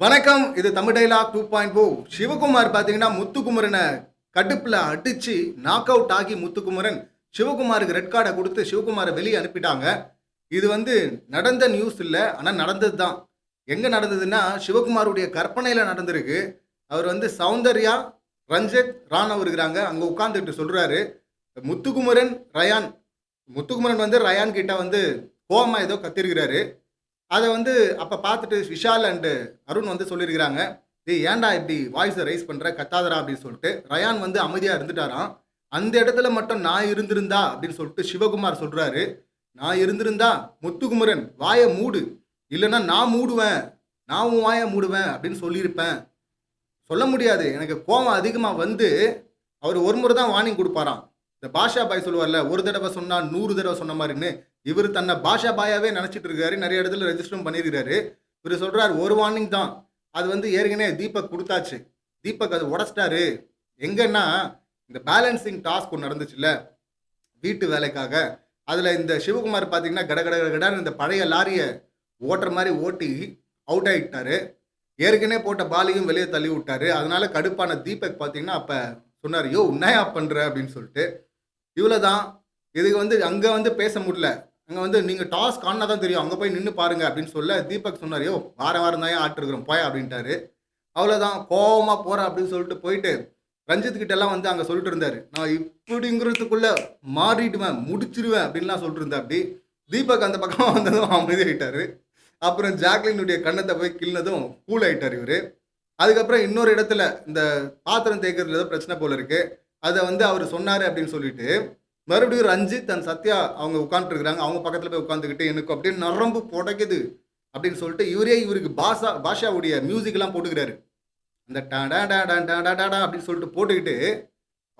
வணக்கம் இது Tamil dialogue two point O. Sivakumar பார்த்தீங்கன்னா முத்துக்குமரனை கடுப்பில் அடிச்சு நாக் அவுட் ஆகி முத்துக்குமரன் சிவகுமாருக்கு ரெட் கார்டை கொடுத்து சிவகுமாரை வெளியே அனுப்பிட்டாங்க. இது வந்து நடந்த நியூஸ் இல்லை ஆனால் நடந்தது தான் எங்கே நடந்ததுன்னா சிவகுமாருடைய கற்பனையில் நடந்திருக்கு. அவர் வந்து சௌந்தர்யா ரஞ்சித் ராணவ் இருக்கிறாங்க. அங்கே உட்காந்துட்டு சொல்கிறாரு முத்துக்குமரன் ரயான். முத்துக்குமரன் வந்து ரயான் கிட்ட வந்து கோமா ஏதோ கத்திருக்கிறாரு. அதை வந்து அப்போ பார்த்துட்டு விஷால் அண்டு அருண் வந்து சொல்லியிருக்கிறாங்க இது ஏன்டா இப்படி வாய்ஸை ரைஸ் பண்ணுற கத்தாதரா அப்படின்னு சொல்லிட்டு. ரயான் வந்து அமைதியாக இருந்துட்டாராம். அந்த இடத்துல மட்டும் நான் இருந்திருந்தா அப்படின்னு சொல்லிட்டு சிவகுமார் சொல்கிறாரு நான் இருந்திருந்தா முத்துகுமரன் வாயை மூடு. இல்லைன்னா நான் மூடுவேன். நான் உன் வாயை மூடுவேன் அப்படின்னு சொல்லியிருப்பேன். சொல்ல முடியாது. எனக்கு கோவம் அதிகமாக வந்து அவர் ஒரு முறை தான் வார்னிங் கொடுப்பாராம். இந்த பாஷா பாய் சொல்லுவார்ல ஒரு தடவை சொன்னால் நூறு தடவை சொன்ன மாதிரின்னு இவர் தன்னை பாஷா பாயாவே நினச்சிட்டு இருக்காரு. நிறைய இடத்துல ரெஜிஸ்டரும் பண்ணியிருக்காரு இவர் சொல்கிறார் ஒரு வார்னிங் தான். அது வந்து ஏற்கனவே தீபக் கொடுத்தாச்சு. தீபக் அது உடச்சிட்டாரு. எங்கன்னா இந்த பேலன்சிங் டாஸ்க் ஒன்று நடந்துச்சுல்ல? வீட்டு வேலைக்காக. அதில் இந்த சிவகுமார் பார்த்தீங்கன்னா கட கட கட கடன்னு இந்த பழைய லாரியை ஓட்டுற மாதிரி ஓட்டி அவுட் ஆகிட்டாரு ஏற்கனவே போட்ட பாலையும் வெளியே தள்ளி விட்டாரு. அதனால கடுப்பான தீபக் பார்த்தீங்கன்னா அப்போ சொன்னார் யோ உன்னையா பண்ணுற அப்படின்னு சொல்லிட்டு. இவ்வளோ தான் இதுக்கு வந்து அங்கே வந்து பேச முடியல. அங்கே வந்து நீங்கள் டாஸ் காணா தான் தெரியும். அங்கே போய் நின்று பாருங்க அப்படின்னு சொல்ல தீபக் சொன்னார் யோ வாரம் வாரம் தான் ஆட்டிருக்கிறோம் போய்? அப்படின்ட்டாரு. அவ்வளோதான் கோவமாக போகிறேன் அப்படின்னு சொல்லிட்டு போயிட்டு ரஞ்சித் கிட்டெல்லாம் வந்து அங்கே சொல்லிட்டு இருந்தார். நான் இப்படிங்கிறதுக்குள்ளே மாறிடுவேன் முடிச்சிருவேன் அப்படின்லாம் சொல்லிட்டு இருந்தேன் அப்படி தீபக் அந்த பக்கமாக வந்ததும் அமைதியாயிட்டாரு. அப்புறம் ஜாக்லினுடைய கண்ணத்தை போய் கிள்ளனதும் கூல் ஆயிட்டார் இவர். அதுக்கப்புறம் இன்னொரு இடத்துல இந்த பாத்திரம் தேய்க்கிறதுல ஏதோ பிரச்சனை போல இருக்குது அதை வந்து அவர் சொன்னார் அப்படின்னு சொல்லிட்டு மறுபடியும் ரஞ்சித் அண்ட் சத்யா அவங்க உட்காந்துருக்குறாங்க அவங்க பக்கத்தில் போய் உட்காந்துக்கிட்டு எனக்கு அப்படியே நரம்பு புடைக்குது அப்படின்னு சொல்லிட்டு இவரே இவருக்கு பாஷா பாஷாவுடைய மியூசிக்லாம் போட்டுக்கிறாரு. அந்த டா டா டா டா டா டா அப்படின்னு சொல்லிட்டு போட்டுக்கிட்டு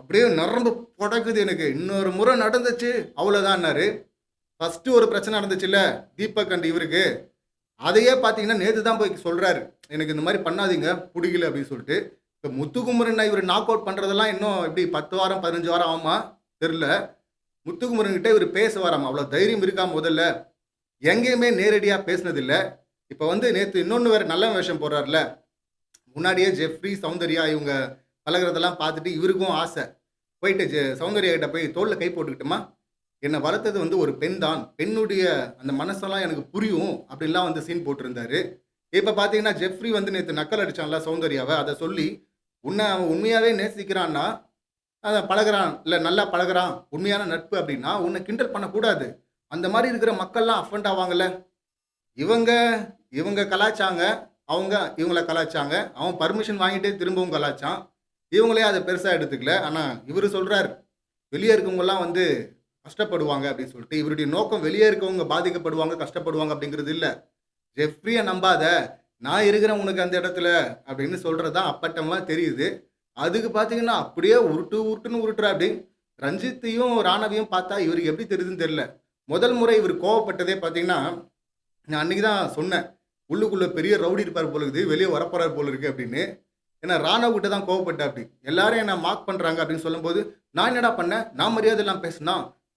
அப்படியே நரம்பு புடக்குது எனக்கு. இன்னொரு முறை நடந்துச்சு. அவ்வளோதான்னாரு ஃபஸ்ட்டு ஒரு பிரச்சனை நடந்துச்சுல்ல தீபக் அண்ட் இவருக்கு. அதையே பார்த்தீங்கன்னா நேற்று தான் போய் சொல்கிறாரு எனக்கு இந்த மாதிரி பண்ணாதீங்க பிடிக்கல அப்படின்னு சொல்லிட்டு. இப்போ முத்துக்குமரன் இவர் நாக் அவுட் பண்ணுறதெல்லாம் இன்னும் எப்படி பத்து வாரம் பதினஞ்சு வாரம் ஆகுமா? தெரில முத்துக்குமரன் கிட்ட இவர் பேசுவாராம். அவ்வளோ தைரியம் இருக்கா முதல்ல? எங்கேயுமே நேரடியாக பேசினதில்லை. இப்போ வந்து நேற்று இன்னொன்று வேறு நல்ல வேஷம் போடுறாருல முன்னாடியே ஜெஃப்ரி சௌந்தர்யா இவங்க பழகுறதெல்லாம் பார்த்துட்டு இவருக்கும் ஆசை. போயிட்டு ஜெ சௌந்தர்யா கிட்ட போய் தோளில் கை போட்டுக்கிட்டோமா? என்னை வளர்த்தது வந்து ஒரு பெண் தான். பெண்ணுடைய அந்த மனசெல்லாம் எனக்கு புரியும் அப்படின்லாம் வந்து சீன் போட்டிருந்தாரு. இப்போ பார்த்தீங்கன்னா ஜெஃப்ரி வந்து நேற்று நக்கல் அடித்தான்ல சௌந்தர்யாவை. அதை சொல்லி உன்னை அவன் உண்மையாகவே நேசிக்கிறான்னா அதை பழகுறான். இல்லை நல்லா பழகுறான். உண்மையான நட்பு அப்படின்னா உன்னை கிண்டல் பண்ணக்கூடாது. அந்த மாதிரி இருக்கிற மக்கள்லாம் அஃபண்ட் ஆவாங்கல்ல. இவங்க இவங்க கலாச்சாங்க அவங்க இவங்கள கலாச்சாங்க. அவன் பர்மிஷன் வாங்கிட்டே திரும்பவும் கலாச்சான். இவங்களே அதை பெருசாக எடுத்துக்கல. ஆனால் இவர் சொல்கிறார் வெளியே இருக்கவங்கலாம் வந்து கஷ்டப்படுவாங்க அப்படின்னு சொல்லிட்டு இவருடைய நோக்கம் வெளியே இருக்கவங்க பாதிக்கப்படுவாங்க கஷ்டப்படுவாங்க அப்படிங்கிறது இல்லை. ஜெஃப்ரியை நம்பாத நான் இருக்கிறேன் உனக்கு அந்த இடத்துல அப்படின்னு சொல்கிறது தான் அப்பட்டமாக தெரியுது. அதுக்கு பார்த்தீங்கன்னா அப்படியே உருட்டு உருட்டுன்னு உருட்டுறா ரஞ்சித்தையும் ராணவையும் பார்த்தா இவருக்கு எப்படி தெரியுதுன்னு தெரியல. முதல் முறை இவர் கோவப்பட்டதே பார்த்தீங்கன்னா நான் அன்றைக்கி தான் சொன்னேன் உள்ளுக்குள்ளே பெரிய ரவுடி இருப்பார் போல இருக்குது வெளியே வரப்போறார் போல இருக்கு அப்படின்னு. ஏன்னா ராணவ் கிட்ட தான் கோவப்பட்டேன் அப்படி. எல்லாரும் என்ன மார்க் பண்ணுறாங்க அப்படின்னு சொல்லும்போது நான் என்னடா பண்ணேன் நான் மரியாதை எல்லாம் பேசினா?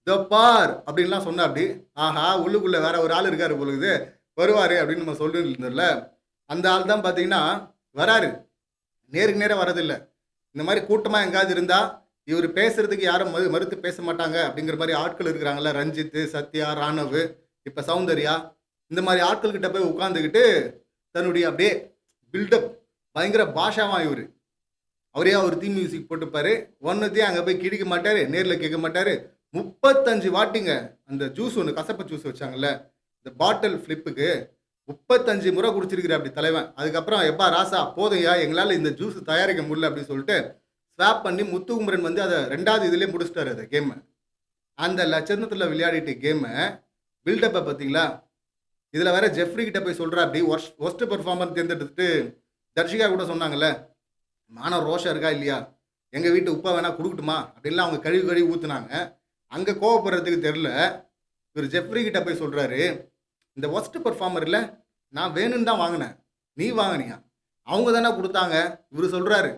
த பார் அப்படின்லாம் சொன்னேன் அப்படி. ஆஹா உள்ளுக்குள்ளே வேற ஒரு ஆள் இருக்காரு போல இருக்குது வருவார் அப்படின்னு நம்ம சொல்லிட்டு இருந்தோம்ல அந்த ஆள் தான் பார்த்தீங்கன்னா வராரு. நேருக்கு நேராக வரதில்லை இந்த மாதிரி கூட்டமாக எங்காவது இருந்தால் இவர் பேசுறதுக்கு யாரும் மறு மறுத்து பேச மாட்டாங்க அப்படிங்கிற மாதிரி ஆட்கள் இருக்கிறாங்கல்ல ரஞ்சித்து சத்யா ராணவ் இப்போ சௌந்தர்யா இந்த மாதிரி ஆட்கள்கிட்ட போய் உட்காந்துக்கிட்டு தன்னுடைய அப்படியே பில்டப் பயங்கர பாஷாவான் இவர். அவரே அவர் தீ மியூசிக் போட்டுப்பாரு. ஒன்றத்தையும் அங்கே போய் கிடிக்க மாட்டார் நேரில் கேட்க மாட்டார். முப்பத்தஞ்சு வாட்டிங்க அந்த ஜூஸ் ஒன்று கசப்பு ஜூஸ் வச்சாங்கல்ல இந்த பாட்டில் ஃப்ளிப்புக்கு முப்பத்தஞ்சு முறை குடிச்சிருக்கிற அப்படி தலைவன். அதுக்கப்புறம் எப்பா ராசா போதையா எங்களால் இந்த ஜூஸ் தயாரிக்க முடியல அப்படின்னு சொல்லிட்டு ஸ்வாப் பண்ணி முத்துகுமரன் வந்து அதை ரெண்டாவது இதுலேயே முடிச்சிட்டாரு அதை கேமை அந்த லட்சணத்தில் விளையாடிட்டு கேமை பில்டப்பை பார்த்தீங்களா? இதில் வேற ஜெஃப்ரி கிட்ட போய் சொல்கிறா அப்படி ஒர்ஸ்ட் ஒர்ஸ்ட் பெர்ஃபார்மர் தேர்ந்தெடுத்துட்டு தர்ஷிகா கூட சொன்னாங்கல்ல மான ரோஷம் இருக்கா இல்லையா? எங்கள் வீட்டு உப்பா வேணா கொடுக்கட்டுமா? அப்படின்லாம் அவங்க கழுவி கழுவி ஊற்றுனாங்க அங்கே கோவப்படுறதுக்கு தெரில இவர் ஜெஃப்ரி கிட்ட போய் சொல்கிறாரு இந்த ஒஸ்ட் பர்ஃபார்மரில் நான் வேணும்னு தான் வாங்கினேன். நீ வாங்கினியா? அவங்க தானே கொடுத்தாங்க. இவர் சொல்கிறாரு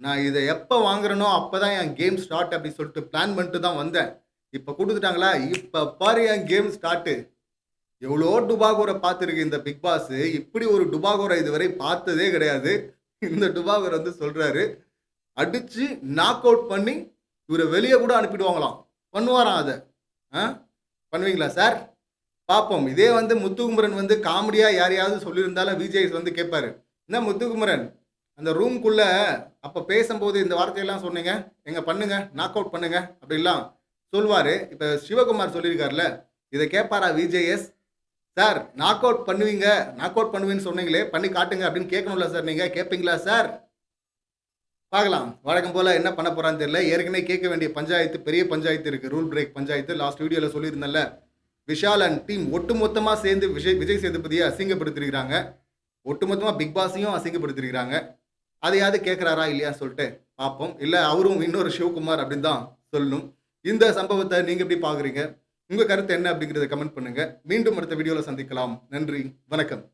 நான் இதை எப்போ வாங்குறேனோ அப்போ தான் என் கேம் ஸ்டார்ட் அப்படின்னு சொல்லிட்டு பிளான் பண்ணிட்டு தான் வந்தேன். இப்போ கொடுத்துட்டாங்களா? இப்போ பாரு என் கேம் ஸ்டார்ட்டு எவ்வளோ டுபாகோரை பார்த்துருக்கு இந்த பிக் பாஸ் இப்படி ஒரு டுபாகோரை இதுவரை பார்த்ததே கிடையாது. இந்த டுபாகோர் வந்து சொல்கிறாரு அடித்து நாக் அவுட் பண்ணி இவரை வெளியே கூட அனுப்பிடுவாங்களாம். பண்ணுவாராம் அதை. ஆ? பண்ணுவீங்களா சார்? பார்ப்போம் இதே வந்து முத்துக்குமரன் வந்து காமெடியாக யாரையாவது சொல்லியிருந்தாலும் விஜய் வந்து கேட்பாரு. என்ன முத்துக்குமரன்? அந்த ரூம்குள்ள அப்போ பேசும்போது இந்த வார்த்தையெல்லாம் சொன்னீங்க. எங்க பண்ணுங்க? நாக் அவுட் பண்ணுங்க. அப்படிலாம் சொல்வாரு. இப்போ சிவகுமார் சொல்லியிருக்காருல இதை கேட்பாரா விஜேஎஸ் சார் நாக் அவுட் பண்ணுவீங்க. நாக் அவுட் பண்ணுவீங்கன்னு சொன்னீங்களே பண்ணி காட்டுங்க அப்படின்னு கேட்கணும்ல சார் நீங்கள் கேட்பீங்களா சார்? பார்க்கலாம். வழக்கம் போல் என்ன பண்ண போகிறான்னு தெரியல. ஏற்கனவே கேட்க வேண்டிய பஞ்சாயத்து பெரிய பஞ்சாயத்து இருக்குது ரூல் பிரேக் பஞ்சாயத்து. லாஸ்ட் வீடியோவில் சொல்லியிருந்தேன்ல. விஷால் அண்ட் டீம் ஒட்டுமொத்தமாக சேர்ந்து விஜய் விஜய் சேதுபதியை அசிங்கப்படுத்திருக்கிறாங்க. ஒட்டுமொத்தமாக பிக் பாஸையும் அசிங்கப்படுத்திருக்கிறாங்க. அதையாவது கேட்குறாரா இல்லையான்னு சொல்லிட்டு பார்ப்போம். இல்லை அவரும் இன்னொரு சிவகுமார் அப்படின்னு தான் சொல்லணும். இந்த சம்பவத்தை நீங்கள் எப்படி பார்க்குறீங்க உங்கள் கருத்து என்ன அப்படிங்கிறத கமெண்ட் பண்ணுங்கள் மீண்டும் அடுத்த வீடியோவில் சந்திக்கலாம். நன்றி. வணக்கம்.